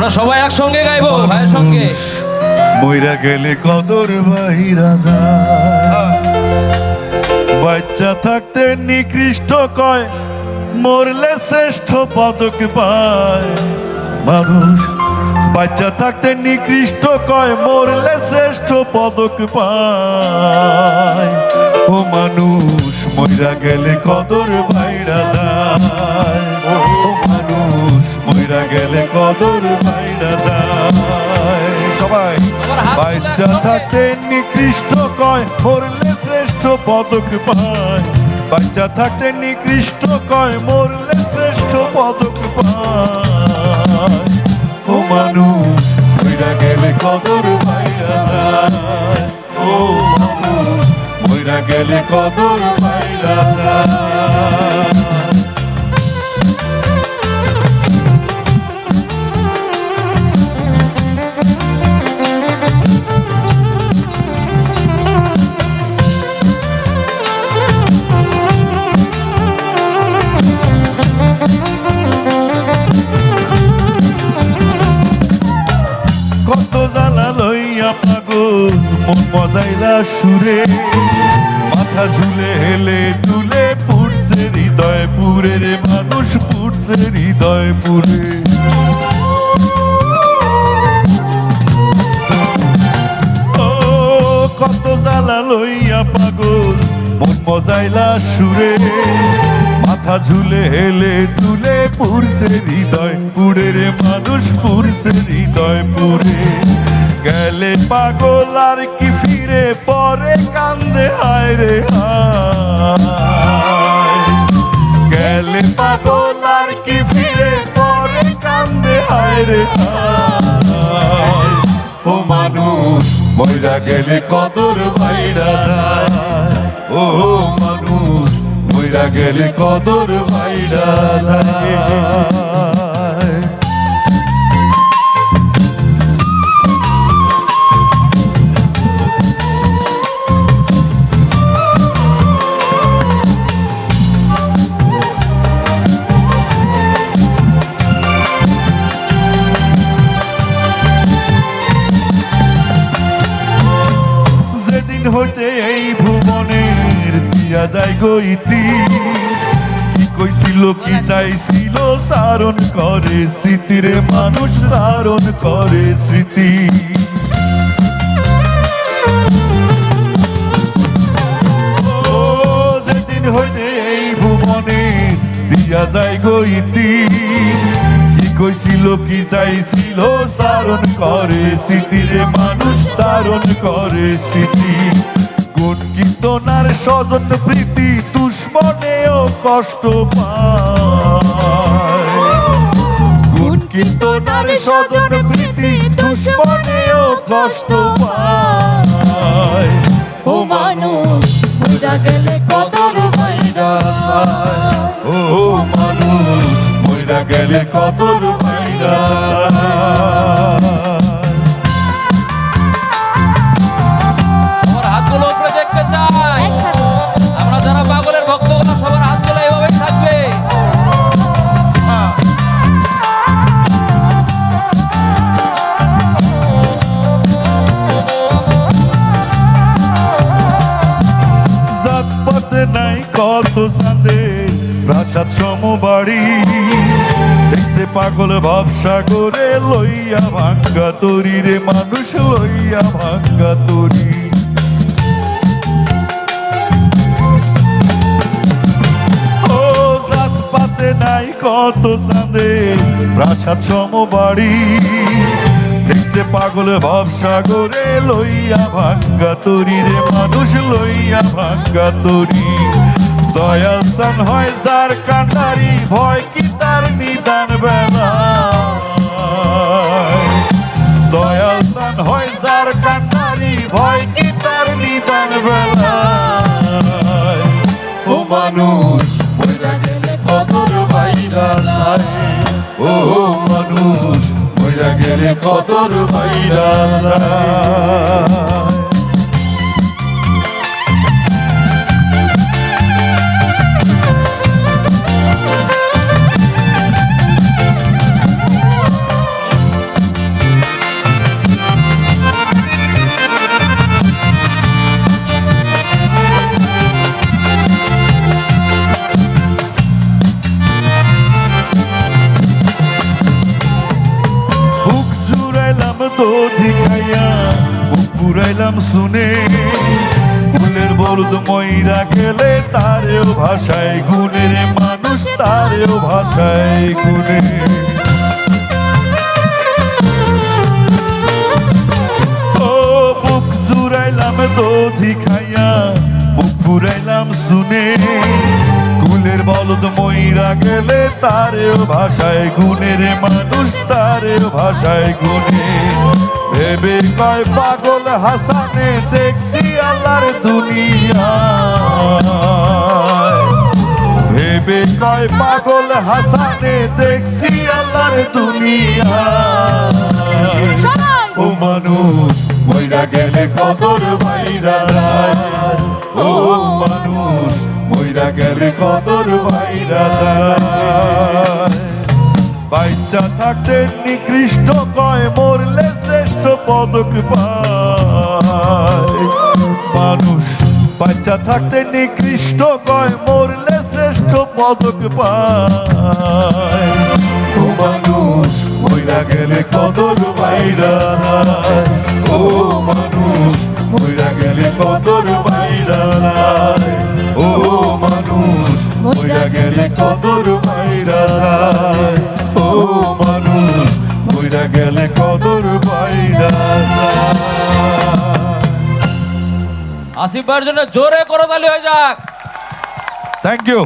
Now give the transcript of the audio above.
আমরা সবাই একসঙ্গে গাইবো, ভাইয়ের সঙ্গে। মইরা গেলে কদর বাহিরা যায় বাচ্চা থাকতে নিকৃষ্ট কয়, মরলে শ্রেষ্ঠ পদক পায়। মানুষ, বাচ্চা থাকতে নিকৃষ্ট কয়, মরলে শ্রেষ্ঠ পদক পায়। ও মানুষ, মইরা গেলে কদর বাইরা যায় ও মানুষ, মইরা গেলে কদর থাকতে নিকৃষ্ট কয়, মরলে শ্রেষ্ঠ পদক পায়। বাচ্চা থাকতে নিকৃষ্ট কয়, মরলে শ্রেষ্ঠ পদক পায়। ও মানুষ, মইরা গেলে কদর বাইরা যায়। ও মানুষ, মইরা গেলে কদর বাইরা যায়। লইয়া পাগল মন মজাইলা সুরে। মাথা ঝুলে হেলে তুলে পুড়ছে হৃদয় পুরে রে মানুষ, পুড়ছে হৃদয় পুরে কত জ্বালা লইয়া পাগল মন মজাইলা সুরে। মাথা ঝুলে হেলে তুলে পুরছে হৃদয় পুরে রে মানুষ পুরছে হৃদয় পুরে গেলে পাগল আর কি ফিরে পরে কান্দে, হায় রে গেলে পাগল আর কি ফিরে পরে কান্দে, হায় রে ও মানুষ, মইরা গেলে কদর বাইরা যায়। ও মানুষ, মইরা গেলে কদর বাইরা যায়। এই ভুবনের দিয়া যায় গইতি কি কইছিল, কি চাইছিল সারণ করে স্মৃতির মানুষ সারণ করে স্মৃতি। যেদিন হইতে এই ভুবনে দিয়া যায় গইতি কইছিল, কি চাইছিল সারণ করে স্মৃতির মানুষ সারণ করে স্মৃতি। গুণ। কীর্তনার স্বজন প্রীতি দুশ্মনেও কষ্ট পায়। গুণ কীর্তনার স্বজন প্রীতি দুশ্মনেও কষ্ট পায়। ও মানুষ মইরা গেলে কদর বাইরা ও মানুষ মইরা গেলে কদর বাইরা কত চাঁদে প্রাসাদ সমবাড়ি। দেখছে পাগল ভাবসাগরে লইয়া ভাঙ্গা তরি রে, মানুষ লইয়া ভাঙ্গা তরি। ও জাতপাতে নাই কত চাঁদে প্রাসাদ সমবাড়ি। দেখছে পাগল ভাবসাগরে লইয়া ভাঙ্গা তরি রে, মানুষ লইয়া ভাঙ্গা তরি। দয়াল সান হয় যার কান্ডারি, ভয় কি তার নিদান বেলা? দয়াল সান হয় যার কান্ডারি, ভয় কি তার নিদান বেলা? ও মানুষ, মইরা গেলে ও মানুষ, মইরা গেলে কদর বাইরা দধি খাইয়া পুরাইলাম শুনে। ফুলের বলদ ময়রা গেলে তারেও ভাষায় গুণের মানুষ, তারেও ভাষায় গুণে। ও বুক জুড়াইলাম দধি খাইয়া বুক ফুরাইলাম শুনে। কুলের বলদ ময়রা গেলে তারেও ভাষায় গুণের মানুষ তারেও ভাষায় গুণে। ভেবে কয় পাগল হাসানে দেখছি আল্লাহর দুনিয়া ভেবে কয় পাগল হাসানে দেখছি আল্লাহর দুনিয়া ও মানুষ মইরা গেলে কদর যায়। ও মানুষ মইরা গেলে কদর যায়। বাচ্চা থাকতে নিকৃষ্ট কয়, মরলে শ্রেষ্ঠ পদক পায় মানুষ বাচ্চা থাকতে নিকৃষ্ট কয়, মরলে শ্রেষ্ঠ পদক পায় ও মানুষ মইরা গেলে কদর বাইরা। ও মানুষ মইরা গেলে কদর বাইরা গেলে কদর বাইরা যায়। ও মানুষ বইরা গেলে কদর বাইরা যায়। আসিফ ভাইয়ের জন্য জোরে করতালি হয়ে যাক থ্যাংক ইউ